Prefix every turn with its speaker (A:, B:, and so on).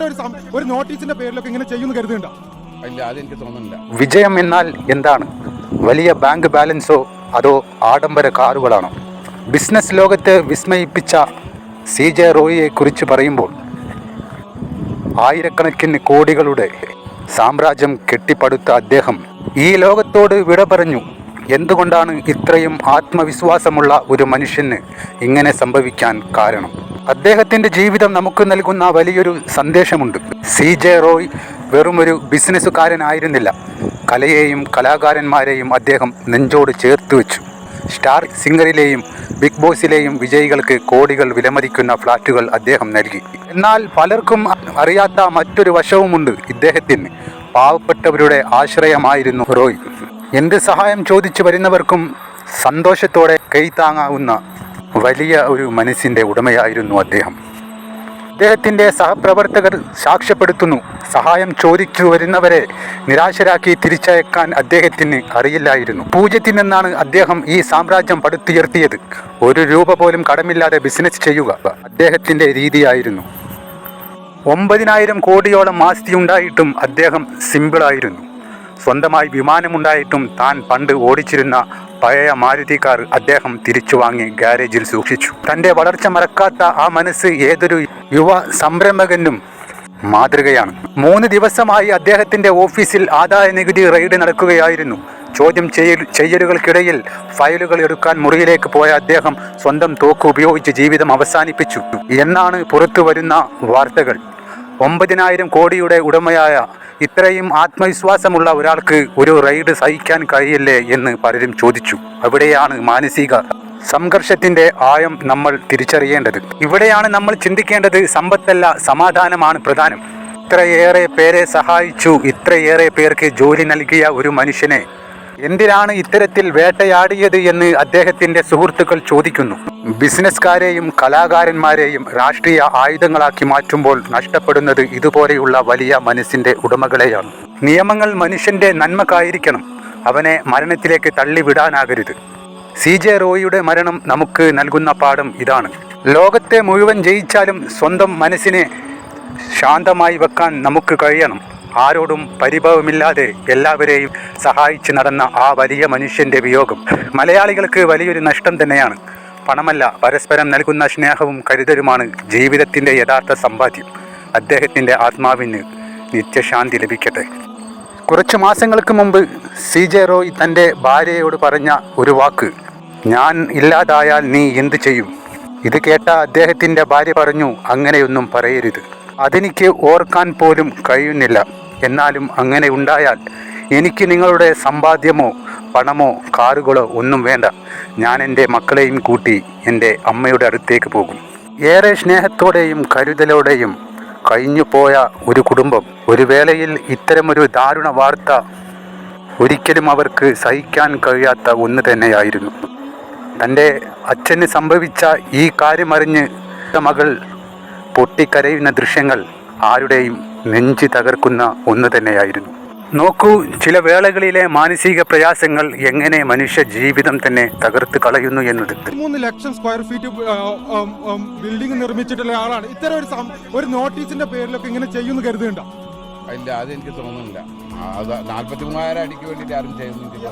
A: ഇത്തരം ഒരു സം- ഒരു നോട്ടീസിന്റെ പേരിലൊക്കെ ഇങ്ങനെ ചെയ്യുമെന്ന് കരുതുന്നുണ്ടോ?
B: ഇല്ല അതെനിക്ക് തോന്നുന്നില്ല.
C: വിജയം എന്നാൽ എന്താണ്? വലിയ ബാങ്ക് ബാലൻസോ അതോ ആഡംബര കാറുകളാണോ? ബിസിനസ് ലോകത്തെ വിസ്മയിപ്പിച്ച സി ജെ റോയിയെ കുറിച്ച് പറയുമ്പോൾ ആയിരക്കണക്കിന് കോടികളുടെ സാമ്രാജ്യം കെട്ടിപ്പടുത്ത അദ്ദേഹം ഈ ലോകത്തോട് വിട പറഞ്ഞു എന്തുകൊണ്ടാണ് ഇത്രയും ആത്മവിശ്വാസമുള്ള ഒരു മനുഷ്യന് ഇങ്ങനെ സംഭവിക്കാൻ കാരണം? അദ്ദേഹത്തിന്റെ ജീവിതം നമുക്ക് നൽകുന്ന വലിയൊരു സന്ദേശമുണ്ട്. സി ജെ റോയ് വെറുമൊരു ബിസിനസ്സുകാരനായിരുന്നില്ല. കലയെയും കലാകാരന്മാരെയും അദ്ദേഹം നെഞ്ചോട് ചേർത്ത് വെച്ചു. സ്റ്റാർ സിംഗറിലെയും ബിഗ് ബോസിലെയും വിജയികൾക്ക് കോടികൾ വിലമതിക്കുന്ന ഫ്ലാറ്റുകൾ അദ്ദേഹം നൽകി. എന്നാൽ പലർക്കും അറിയാത്ത മറ്റൊരു വശവുമുണ്ട് ഇദ്ദേഹത്തിന്. പാവപ്പെട്ടവരുടെ ആശ്രയമായിരുന്നു റോയ്. എന്ത് സഹായം ചോദിച്ചു വരുന്നവർക്കും സന്തോഷത്തോടെ കൈത്താങ്ങാവുന്ന വലിയ ഒരു മനസ്സിന്റെ ഉടമയായിരുന്നു അദ്ദേഹം. അദ്ദേഹത്തിന്റെ സഹപ്രവർത്തകർ സാക്ഷ്യപ്പെടുത്തുന്നു. സഹായം ചോദിച്ചു വരുന്നവരെ നിരാശരാക്കി തിരിച്ചയക്കാൻ അദ്ദേഹത്തിന് അറിയില്ലായിരുന്നു. പൂജ്യത്തിൽ നിന്നാണ് അദ്ദേഹം ഈ സാമ്രാജ്യം പടുത്തുയർത്തിയത്. ഒരു രൂപ പോലും കടമില്ലാതെ ബിസിനസ് ചെയ്യുക അദ്ദേഹത്തിന്റെ രീതിയായിരുന്നു. ഒമ്പതിനായിരം കോടിയോളം ആസ്തി ഉണ്ടായിട്ടും അദ്ദേഹം സിമ്പിളായിരുന്നു സ്വന്തമായി വിമാനമുണ്ടായിട്ടും താൻ പണ്ട് ഓടിച്ചിരുന്ന പഴയ മാരുതി കാർ അദ്ദേഹം തിരിച്ചു വാങ്ങി ഗാരേജിൽ സൂക്ഷിച്ചു. തന്റെ വളർച്ച മറക്കാത്ത ആ മനസ്സ് ഏതൊരു യുവ സംരംഭകനും മാതൃകയാണ്. മൂന്ന് ദിവസമായി അദ്ദേഹത്തിന്റെ ഓഫീസിൽ ആദായ നികുതി റെയ്ഡ് നടക്കുകയായിരുന്നു. ചോദ്യം ചെയ്യൽ ചെയ്യലുകൾക്കിടയിൽ ഫയലുകൾ എടുക്കാൻ മുറിയിലേക്ക് പോയ അദ്ദേഹം സ്വന്തം തോക്ക് ഉപയോഗിച്ച് ജീവിതം അവസാനിപ്പിച്ചു. എന്നാണ് പുറത്തു വരുന്ന വാർത്തകൾ. ഒമ്പതിനായിരം കോടിയുടെ ഉടമയായ ഇത്രയും ആത്മവിശ്വാസമുള്ള ഒരാൾക്ക് ഒരു റൈഡ് സഹിക്കാൻ കഴിയില്ലേ എന്ന് പലരും ചോദിച്ചു. അവിടെയാണ് മാനസിക സംഘർഷത്തിന്റെ ആയം നമ്മൾ തിരിച്ചറിയേണ്ടത്. ഇവിടെയാണ് നമ്മൾ ചിന്തിക്കേണ്ടത് സമ്പത്തല്ല സമാധാനമാണ് പ്രധാനം. ഇത്രയേറെ പേരെ സഹായിച്ചു ഇത്രയേറെ പേർക്ക് ജോലി നൽകിയ ഒരു മനുഷ്യനെ എന്തിനാണ് ഇത്തരത്തിൽ വേട്ടയാടിയത് എന്ന് അദ്ദേഹത്തിന്റെ സുഹൃത്തുക്കൾ ചോദിക്കുന്നു. ബിസിനസ്സുകാരെയും കലാകാരന്മാരെയും രാഷ്ട്രീയ ആയുധങ്ങളാക്കി മാറ്റുമ്പോൾ നഷ്ടപ്പെടുന്നത് ഇതുപോലെയുള്ള വലിയ മനസ്സിന്റെ ഉടമകളെയാണ്. നിയമങ്ങൾ മനുഷ്യന്റെ നന്മക്കായിരിക്കണം. അവനെ മരണത്തിലേക്ക് തള്ളിവിടാനാകരുത്. സി ജെ റോയിയുടെ മരണം നമുക്ക് നൽകുന്ന പാഠം ഇതാണ്. ലോകത്തെ മുഴുവൻ ജയിച്ചാലും സ്വന്തം മനസ്സിനെ ശാന്തമായി വെക്കാൻ നമുക്ക് കഴിയണം. ആരോടും പരിഭവമില്ലാതെ എല്ലാവരെയും സഹായിച്ച് നടന്ന ആ വലിയ മനുഷ്യന്റെ വിയോഗം മലയാളികൾക്ക് വലിയൊരു നഷ്ടം തന്നെയാണ്. പണമല്ല പരസ്പരം നൽകുന്ന സ്നേഹവും കരുതലുമാണ് ജീവിതത്തിന്റെ യഥാർത്ഥ സമ്പാദ്യം. അദ്ദേഹത്തിന്റെ ആത്മാവിന് നിത്യശാന്തി ലഭിക്കട്ടെ. കുറച്ച് മാസങ്ങൾക്ക് മുമ്പ് സി ജെ റോയ് തന്റെ ഭാര്യയോട് പറഞ്ഞ ഒരു വാക്ക് ഞാൻ ഇല്ലാതായാൽ നീ എന്തു ചെയ്യും? ഇത് കേട്ട അദ്ദേഹത്തിന്റെ ഭാര്യ പറഞ്ഞു അങ്ങനെയൊന്നും പറയരുത്. അതെനിക്ക് ഓർക്കാൻ പോലും കഴിയുന്നില്ല. എന്നാലും അങ്ങനെ ഉണ്ടായാൽ എനിക്ക് നിങ്ങളുടെ സമ്പാദ്യമോ പണമോ കാറുകളോ ഒന്നും വേണ്ട. ഞാൻ എന്റെ മക്കളെയും കൂട്ടി എന്റെ അമ്മയുടെ അടുത്തേക്ക് പോകും. ഏറെ സ്നേഹത്തോടെയും കരുതലോടെയും കഴിഞ്ഞു പോയ ഒരു കുടുംബം. ഒരു വേളയിൽ ഇത്തരമൊരു ദാരുണ വാർത്ത ഒരിക്കലും അവർക്ക് സഹിക്കാൻ കഴിയാത്ത ഒന്ന് തന്നെയായിരുന്നു. തന്റെ അച്ഛന് സംഭവിച്ച ഈ കാര്യമറിഞ്ഞ് മകൾ പൊട്ടിക്കരയുന്ന ദൃശ്യങ്ങൾ ആരുടെയും നെഞ്ചു തകർക്കുന്ന ഒന്ന് തന്നെയായിരുന്നു. നോക്കൂ ചില വേളകളിലെ മാനസിക പ്രയാസങ്ങൾ എങ്ങനെ മനുഷ്യ ജീവിതം തന്നെ തകർത്ത് കളയുന്നു എന്നത്
A: മൂന്ന് ലക്ഷം സ്ക്വയർ ഫീറ്റ് ബിൽഡിംഗ് നിർമ്മിച്ചിട്ടുള്ള ആളാണ്. ഇത്തരം ഒരു ഒരു നോട്ടീസിന്റെ പേരിലൊക്കെ ഇങ്ങനെ ചെയ്യുന്നു കരുതുന്നുണ്ടോ?
B: ഇല്ല അതെനിക്ക് തോന്നുന്നില്ല. അത് നാല്പത്തി മൂവായിരം അടിക്ക് വേണ്ടിയിട്ട് ആരും ചെയ്യുന്നില്ല